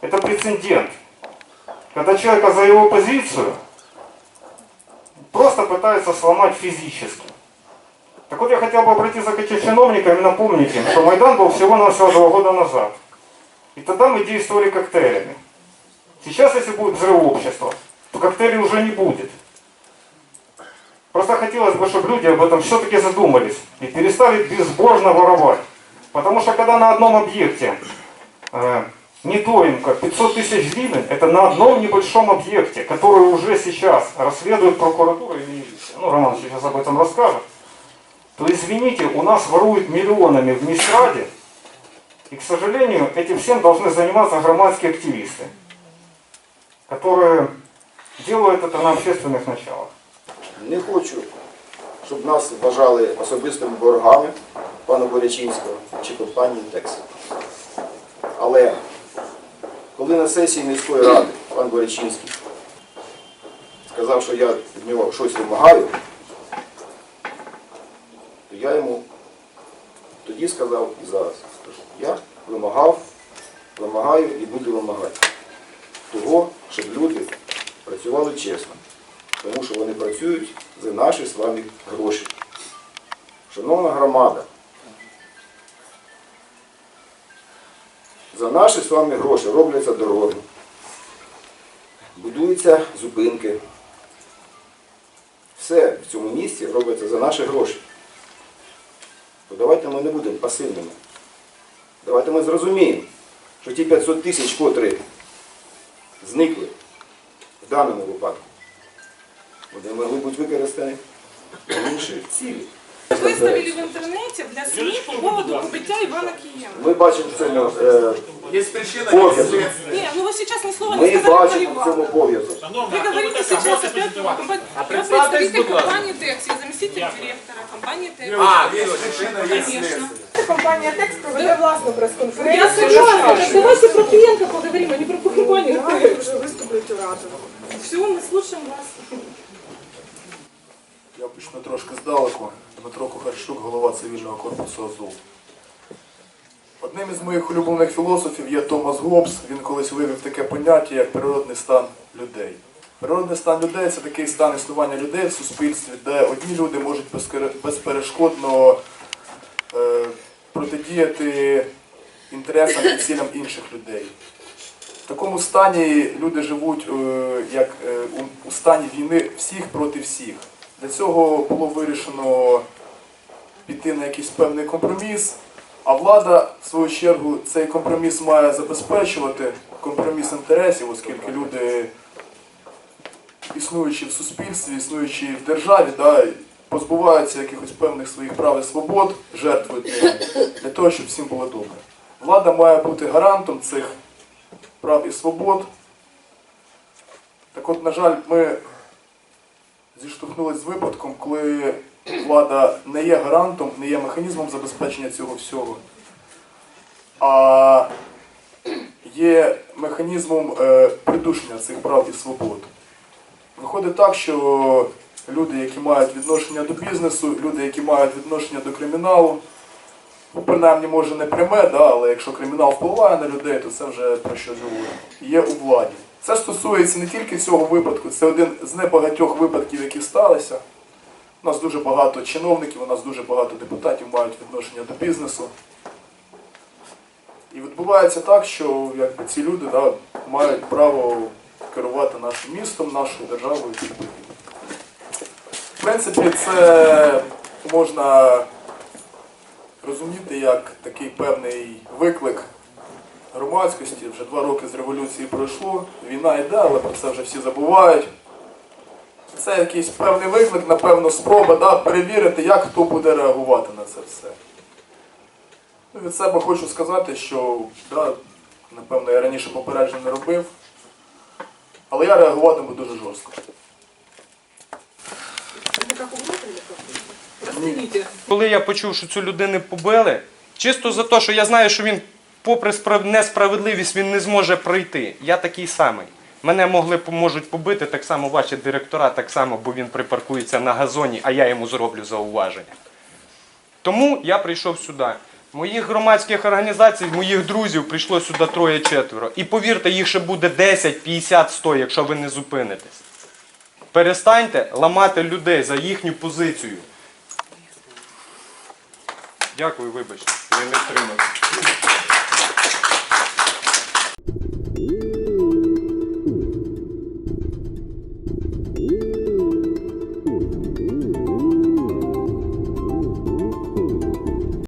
Это прецедент. Когда человека за его позицию просто пытаются сломать физически. Так вот я хотел бы обратиться к этим чиновникам и напомнить им, что Майдан был всего-навсего два года назад. И тогда мы действовали коктейлями. Сейчас, если будет взрыв общества, то коктейлей уже не будет. Просто хотелось бы, чтобы люди об этом все-таки задумались и перестали безбожно воровать. Потому что когда на одном объекте э, недоимка 500 тысяч гривен, это на одном небольшом объекте, который уже сейчас расследует прокуратура или милиция. Ну, Роман сейчас об этом расскажет. То извините, у нас воруют миллионами в Мисраде, и, к сожалению, этим всем должны заниматься громадские активисты, которые делают это на общественных началах. Не хочу, щоб нас вважали особистими ворогами пана Борячинського чи компанії Текс. Але коли на сесії міської ради пан Борячинський сказав, що я від нього щось вимагаю, то я йому тоді сказав і зараз скажу, я вимагав, вимагаю і буду вимагати того, щоб люди працювали чесно тому що вони працюють за наші з вами гроші. Шановна громада, за наші з вами гроші робляться дороги, будуються зупинки. Все в цьому місці робиться за наші гроші. То давайте ми не будемо пасивними. Давайте ми зрозуміємо, що ті 500 тисяч, котрі зникли в даному випадку, вони могли бути використані в інші цілі. Выставили в интернете для СМИ по поводу убытия Ивана Киема. Ми бачимо в цьому е, Є причина, пов'язок. є слідство. Не, ну вы сейчас ни слова не Ми сказали про бачимо в цьому Ливана. пов'язок. Вы говорите сейчас опять про компанию. Я представьтесь, представитель будь ласка. компании ТЕКС, я заместитель директора компании ТЕКС. А, є причина, є Конечно. слідство. Компанія Текс проведе власну Я прес-конференцію. согласна, давайте про клиента поговорим, а не про компанию Давайте ТЕКС. вже виступлять оратори. Все, мы слушаем вас. Почну трошки здалеку. Дмитро Кухарчук, голова цивільного корпусу АЗУ. Одним із моїх улюблених філософів є Томас Гоббс. Він колись вивів таке поняття, як природний стан людей. Природний стан людей це такий стан існування людей в суспільстві, де одні люди можуть безперешкодно е, протидіяти інтересам і цілям інших людей. В такому стані люди живуть е, як е, у стані війни всіх проти всіх. Для цього було вирішено піти на якийсь певний компроміс, а влада, в свою чергу, цей компроміс має забезпечувати компроміс інтересів, оскільки люди, існуючи в суспільстві, існуючи в державі, да, позбуваються якихось певних своїх прав і свобод, жертвують для того, щоб всім було добре. Влада має бути гарантом цих прав і свобод. Так от, на жаль, ми зіштовхнулися з випадком, коли влада не є гарантом, не є механізмом забезпечення цього всього, а є механізмом е, придушення цих прав і свобод. Виходить так, що люди, які мають відношення до бізнесу, люди, які мають відношення до криміналу, ну, принаймні, може не пряме, да, але якщо кримінал впливає на людей, то це вже про що говорить. Є у владі. Це стосується не тільки цього випадку, це один з небагатьох випадків, які сталися. У нас дуже багато чиновників, у нас дуже багато депутатів мають відношення до бізнесу. І відбувається так, що якби, ці люди да, мають право керувати нашим містом, нашою державою. В принципі, це можна розуміти як такий певний виклик громадськості. Вже два роки з революції пройшло, війна йде, але про це вже всі забувають. Це якийсь певний виклик, напевно, спроба да, перевірити, як хто буде реагувати на це все. Ну, від себе хочу сказати, що да, напевно я раніше попереджень не робив, але я реагуватиму дуже жорстко. Коли я почув, що цю людину побили, чисто за те, що я знаю, що він, попри несправедливість, він не зможе пройти. Я такий самий. Мене могли можуть побити так само ваші директора, так само, бо він припаркується на газоні, а я йому зроблю зауваження. Тому я прийшов сюди. Моїх громадських організацій, моїх друзів прийшло сюди троє-четверо. І повірте, їх ще буде 10, 50, 100, якщо ви не зупинитесь. Перестаньте ламати людей за їхню позицію. Дякую, вибачте, я не стримався.